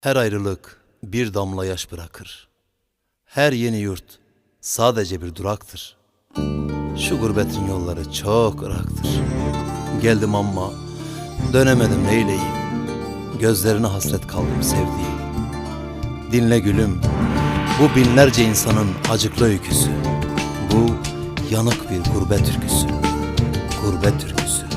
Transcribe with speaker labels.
Speaker 1: Her ayrılık bir damla yaş bırakır. Her yeni yurt sadece bir duraktır. Şu gurbetin yolları çok ıraktır. Geldim ama dönemedim neyleyim. Gözlerine hasret kaldım sevdiğim. Dinle gülüm, bu binlerce insanın acıklı öyküsü. Bu yanık bir gurbet türküsü. Gurbet türküsü.